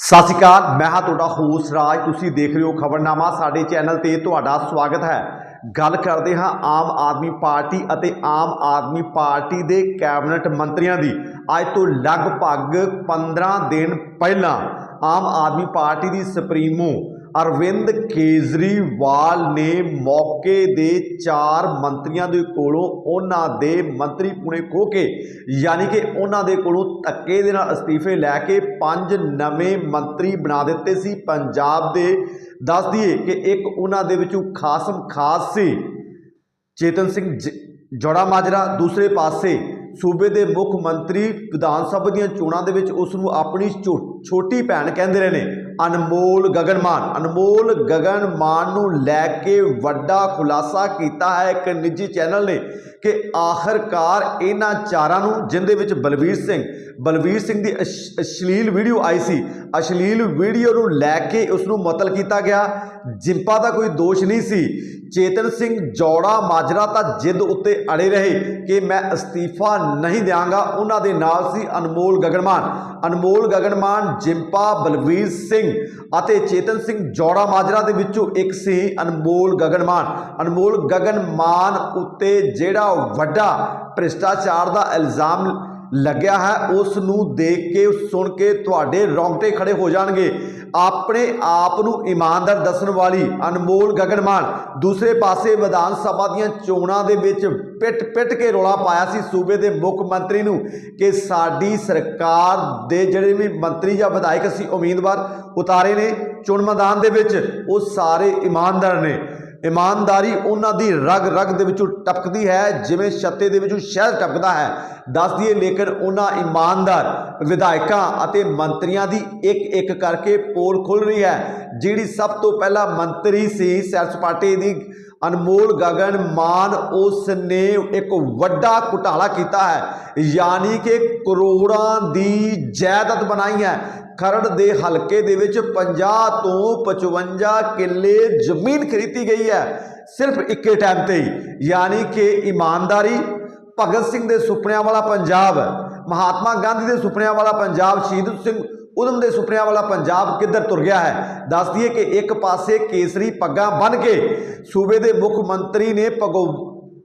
ਸਤਿ ਸ਼੍ਰੀ ਅਕਾਲ, ਮੈਂ ਹਾਂ ਤੁਹਾਡਾ ਹੋਸਟ ਰਾਜ। ਤੁਸੀਂ ਦੇਖ ਰਹੇ ਹੋ ਖਬਰਨਾਮਾ, ਸਾਡੇ ਚੈਨਲ ਤੇ ਤੁਹਾਡਾ ਸਵਾਗਤ ਹੈ। ਗੱਲ ਕਰਦੇ ਹਾਂ ਆਮ ਆਦਮੀ ਪਾਰਟੀ ਅਤੇ ਆਮ ਆਦਮੀ ਪਾਰਟੀ ਦੇ ਕੈਬਨਿਟ ਮੰਤਰੀਆਂ ਦੀ। ਅੱਜ ਤੋਂ ਲਗਭਗ 15 ਦਿਨ ਪਹਿਲਾਂ ਆਮ ਆਦਮੀ ਪਾਰਟੀ ਦੀ ਸੁਪਰੀਮੋ ਅਰਵਿੰਦ ਕੇਜਰੀਵਾਲ ਨੇ ਮੌਕੇ ਦੇ ਚਾਰ ਮੰਤਰੀਆਂ ਦੇ ਕੋਲੋਂ ਉਹਨਾਂ ਦੇ ਮੰਤਰੀ ਪੁਣੇ ਖੋ ਕੇ, ਯਾਨੀ ਕਿ ਉਹਨਾਂ ਦੇ ਕੋਲੋਂ ਧੱਕੇ ਦੇ ਨਾਲ ਅਸਤੀਫੇ ਲੈ ਕੇ ਪੰਜ ਨਵੇਂ ਮੰਤਰੀ ਬਣਾ ਦਿੱਤੇ ਸੀ। ਪੰਜਾਬ ਦੇ ਦੱਸ ਦਈਏ ਕਿ ਇੱਕ ਉਹਨਾਂ ਦੇ ਵਿੱਚੋਂ ਖਾਸਮ ਖਾਸ ਸੀ ਚੇਤਨ ਸਿੰਘ ਜ- ਜੋੜਾ ਮਾਜਰਾ, ਦੂਸਰੇ ਪਾਸੇ ਸੂਬੇ ਦੇ ਮੁੱਖ ਮੰਤਰੀ ਵਿਧਾਨ ਸਭਾ ਦੀਆਂ ਚੋਣਾਂ ਦੇ ਵਿੱਚ ਉਸ ਨੂੰ ਆਪਣੀ ਛੋ- ਛੋਟੀ ਭੈਣ ਕਹਿੰਦੇ ਰਹੇ ਨੇ, ਅਨਮੋਲ ਗਗਨਮਾਨ। ਅਨਮੋਲ ਗਗਨਮਾਨ ਨੂੰ ਲੈ ਕੇ ਵੱਡਾ ਖੁਲਾਸਾ ਕੀਤਾ ਹੈ ਇੱਕ ਨਿੱਜੀ ਚੈਨਲ ਨੇ ਕਿ ਆਖਰਕਾਰ ਇਹਨਾਂ ਚਾਰਾਂ ਨੂੰ, ਜਿੰਦੇ ਵਿੱਚ ਬਲਵੀਰ ਸਿੰਘ ਬਲਵੀਰ ਸਿੰਘ ਦੀ ਅਸ਼- ਅਸ਼ਲੀਲ ਵੀਡੀਓ ਆਈ ਸੀ। ਅਸ਼ਲੀਲ ਵੀਡੀਓ ਨੂੰ ਲੈ ਕੇ ਉਸ ਨੂੰ ਮੁਅੱਤਲ ਕੀਤਾ ਗਿਆ, ਜਿੰਪਾ ਦਾ ਕੋਈ ਦੋਸ਼ ਨਹੀਂ ਸੀ। ਚੇਤਨ ਸਿੰਘ ਜੌੜਾ ਮਾਜਰਾ ਤਾਂ ਜਿੱਦ ਉੱਤੇ ਅੜੇ ਰਹੇ ਕਿ ਮੈਂ ਅਸਤੀਫਾ ਨਹੀਂ ਦਿਆਂਗਾ, ਉਹਨਾਂ ਦੇ ਨਾਲ ਸੀ ਅਨਮੋਲ ਗਗਨਮਾਨ। ਅਨਮੋਲ ਗਗਨਮਾਨ ਜਿੰਪਾ, ਬਲਵੀਰ ਸਿੰਘ ਅਤੇ ਚੇਤਨ ਸਿੰਘ ਜੋੜਾ ਮਾਜਰਾ ਦੇ ਵਿੱਚੋਂ ਇੱਕ ਸੀ ਅਨਮੋਲ ਗਗਨਮਾਨ। ਅਨਮੋਲ ਗਗਨਮਾਨ ਉੱਤੇ ਜਿਹੜਾ ਵੱਡਾ ਭ੍ਰਿਸ਼ਟਾਚਾਰ ਦਾ ਇਲਜ਼ਾਮ ਲੱਗਿਆ ਹੈ, ਉਸ ਨੂੰ ਦੇਖ ਕੇ, ਸੁਣ ਕੇ ਤੁਹਾਡੇ ਰੌਂਗਟੇ ਖੜੇ ਹੋ ਜਾਣਗੇ। ਆਪਣੇ ਆਪ ਨੂੰ ਇਮਾਨਦਾਰ ਦੱਸਣ ਵਾਲੀ ਅਨਮੋਲ ਗਗਨਮਾਨ ਦੂਸਰੇ ਪਾਸੇ ਵਿਧਾਨ ਸਭਾ ਦੀਆਂ ਚੋਣਾਂ ਦੇ ਵਿੱਚ ਪਿੱਟ ਪਿੱਟ ਕੇ ਰੋਲਾ ਪਾਇਆ ਸੀ ਸੂਬੇ ਦੇ ਮੁੱਖ ਮੰਤਰੀ ਨੂੰ ਕਿ ਸਾਡੀ ਸਰਕਾਰ ਦੇ ਜਿਹੜੇ ਵੀ ਮੰਤਰੀ ਜਾਂ ਵਿਧਾਇਕ ਅਸੀਂ ਉਮੀਦਵਾਰ ਉਤਾਰੇ ਨੇ ਚੋਣ ਮੈਦਾਨ ਦੇ ਵਿੱਚ। ਉਹ ਸਾਰੇ ਇਮਾਨਦਾਰ ਨੇ। ਇਮਾਨਦਾਰੀ ਉਹਨਾਂ ਦੀ ਰਗ ਰਗ ਦੇ ਵਿੱਚੋਂ ਟਪਕਦੀ ਹੈ, ਜਿਵੇਂ ਛੱਤੇ ਦੇ ਵਿੱਚੋਂ ਸ਼ਹਿਦ ਟਪਕਦਾ ਹੈ। ਦੱਸ ਦਈਏ, ਲੇਕਿਨ ਉਹਨਾਂ ਇਮਾਨਦਾਰ ਵਿਧਾਇਕਾਂ ਅਤੇ ਮੰਤਰੀਆਂ ਦੀ ਇੱਕ ਇੱਕ ਕਰਕੇ ਪੋਲ ਖੁੱਲ ਰਹੀ ਹੈ, ਜਿਹੜੀ ਸਭ ਤੋਂ ਪਹਿਲਾਂ ਮੰਤਰੀ ਸੀ ਸੈਰ ਸਪਾਟੇ ਦੀ। ਅਨਮੋਲ ਗਗਨ ਮਾਨ ਉਸ ਨੇ ਇੱਕ ਵੱਡਾ ਘੁਟਾਲਾ ਕੀਤਾ ਹੈ, ਯਾਨੀ ਕਿ ਕਰੋੜਾਂ ਦੀ ਜਾਇਦਾਦ ਬਣਾਈ ਹੈ। ਖਰੜ ਦੇ ਹਲਕੇ ਦੇ ਵਿੱਚ 50 ਤੋਂ 55 ਕਿੱਲੇ ਜ਼ਮੀਨ ਖਰੀਦੀ ਗਈ ਹੈ, ਸਿਰਫ ਇੱਕੇ ਟਾਈਮ ਤੇ ਹੀ, ਯਾਨੀ ਕਿ ਇਮਾਨਦਾਰੀ, ਭਗਤ ਸਿੰਘ ਦੇ ਸੁਪਨਿਆਂ ਵਾਲਾ ਪੰਜਾਬ, ਮਹਾਤਮਾ ਗਾਂਧੀ ਦੇ ਸੁਪਨਿਆਂ ਵਾਲਾ ਪੰਜਾਬ, ਸ਼ਹੀਦ ਸਿੰਘ ਉਦਮ ਦੇ ਸੁਪਨਿਆਂ ਵਾਲਾ ਪੰਜਾਬ ਕਿੱਧਰ ਤੁਰ ਗਿਆ ਹੈ? ਦੱਸ ਦਈਏ ਕਿ ਇੱਕ ਪਾਸੇ ਕੇਸਰੀ ਪੱਗਾਂ ਬੰਨ ਕੇ ਸੂਬੇ ਦੇ ਮੁੱਖ ਮੰਤਰੀ ਨੇ ਭਗੋ,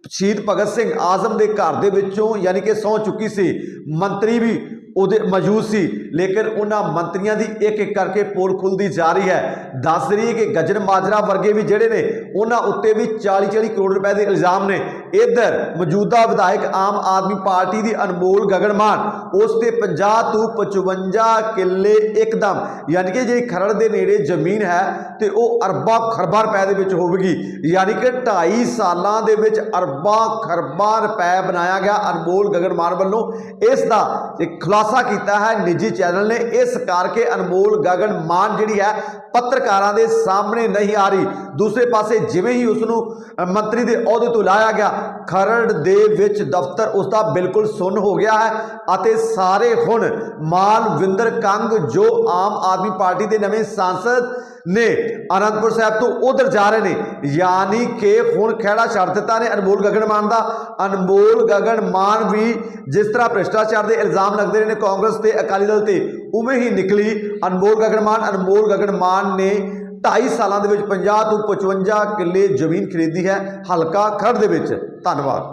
ਸ਼ਹੀਦ ਭਗਤ ਸਿੰਘ ਆਜ਼ਮ ਦੇ ਘਰ ਦੇ ਵਿੱਚੋਂ ਯਾਨੀ ਕਿ ਸਹੁੰ ਚੁੱਕੀ ਸੀ। ਮੰਤਰੀ ਵੀ ਉਹਦੇ ਮੌਜੂਦ ਸੀ। ਲੇਕਿਨ ਉਹਨਾਂ ਮੰਤਰੀਆਂ ਦੀ ਇੱਕ ਇੱਕ ਕਰਕੇ ਪੋਲ ਖੁੱਲਦੀ ਜਾ ਰਹੀ ਹੈ। ਦੱਸ ਰਹੀ ਹੈ ਕਿ ਗਜਨ ਮਾਜਰਾ ਵਰਗੇ ਵੀ ਜਿਹੜੇ ਨੇ, ਉਹਨਾਂ ਉੱਤੇ ਵੀ 40 40 ਕਰੋੜ ਰੁਪਏ ਦੇ ਇਲਜ਼ਾਮ ਨੇ। ਇੱਧਰ ਮੌਜੂਦਾ ਵਿਧਾਇਕ ਆਮ ਆਦਮੀ ਪਾਰਟੀ ਦੀ ਅਨਮੋਲ ਗਗਨ ਮਾਨ ਉਸ ਤੇ 50 ਤੋਂ 55 ਕਿੱਲੇ ਇੱਕਦਮ। ਯਾਨੀ ਕਿ ਜਿਹੜੀ ਖਰੜ ਦੇ ਨੇੜੇ ਜ਼ਮੀਨ ਹੈ ਤੇ ਉਹ ਅਰਬਾਂ ਖਰਬਾਂ ਰੁਪਏ ਦੇ ਵਿੱਚ ਹੋਵੇਗੀ। ਯਾਨੀ ਕਿ 2.5 ਸਾਲਾਂ ਦੇ ਵਿੱਚ ਅਰਬਾਂ ਖਰਬਾਂ ਰੁਪਏ ਬਣਾਇਆ ਗਿਆ ਅਨਮੋਲ ਗਗਨ ਮਾਨ ਵੱਲੋਂ। ਇਸ ਦਾ ਇੱਕ ਖੁਲਾਸਾ ਕੀਤਾ ਹੈ। ਨਿੱਜੀ ਚੈਨਲ ਨੇ ਇਸ ਕਰਕੇ ਅਨਮੋਲ ਗਗਨ ਮਾਨ ਜਿਹੜੀ ਹੈ, ਪੱਤਰਕਾਰਾਂ ਦੇ ਸਾਹਮਣੇ ਨਹੀਂ ਆ ਰਹੀ। ਦੂਸਰੇ ਪਾਸੇ ਜਿਵੇਂ ਹੀ ਉਸ ਨੂੰ ਮੰਤਰੀ ਦੇ ਅਹੁਦੇ ਤੋਂ ਲਾਇਆ ਗਿਆ ਖਰੜ ਦੇ ਵਿੱਚ ਦਫ਼ਤਰ ਉਸ ਦਾ ਬਿਲਕੁਲ ਸੁੰਨ ਹੋ ਗਿਆ ਹੈ ਅਤੇ ਸਾਰੇ ਹੁਣ ਮਾਨਵਿੰਦਰ ਕੰਗ, ਜੋ ਆਮ ਆਦਮੀ ਪਾਰਟੀ ਦੇ ਨਵੇਂ ਸਾਂਸਦ ਨੇ ਅਨੰਦਪੁਰ ਸਾਹਿਬ ਤੋਂ ਉਧਰ ਜਾ ਰਹੇ ਨੇ, ਯਾਨੀ ਕਿ ਹੁਣ ਖਹਿੜਾ ਛੱਡ ਦਿੱਤਾ ਨੇ ਅਨਮੋਲ ਗਗਨ ਮਾਨ ਦਾ। ਅਨਮੋਲ ਗਗਨ ਮਾਨ ਵੀ ਜਿਸ ਤਰ੍ਹਾਂ ਭ੍ਰਿਸ਼ਟਾਚਾਰ ਦੇ ਇਲਜ਼ਾਮ ਲੱਗਦੇ ਨੇ ਕਾਂਗਰਸ ਤੇ, ਅਕਾਲੀ ਦਲ ਤੇ, ਉਵੇਂ ਹੀ ਨਿਕਲੀ ਅਨਮੋਲ ਗਗਨ ਮਾਨ। ਅਨਮੋਲ ਗਗਨ ਮਾਨ ਨੇ 2.5 ਸਾਲਾਂ ਦੇ ਵਿੱਚ 50 ਤੋਂ 55 ਕਿੱਲੇ ਜ਼ਮੀਨ ਖਰੀਦੀ ਹੈ। ਹਲਕਾ ਖੜ ਦੇ ਵਿੱਚ। ਧੰਨਵਾਦ।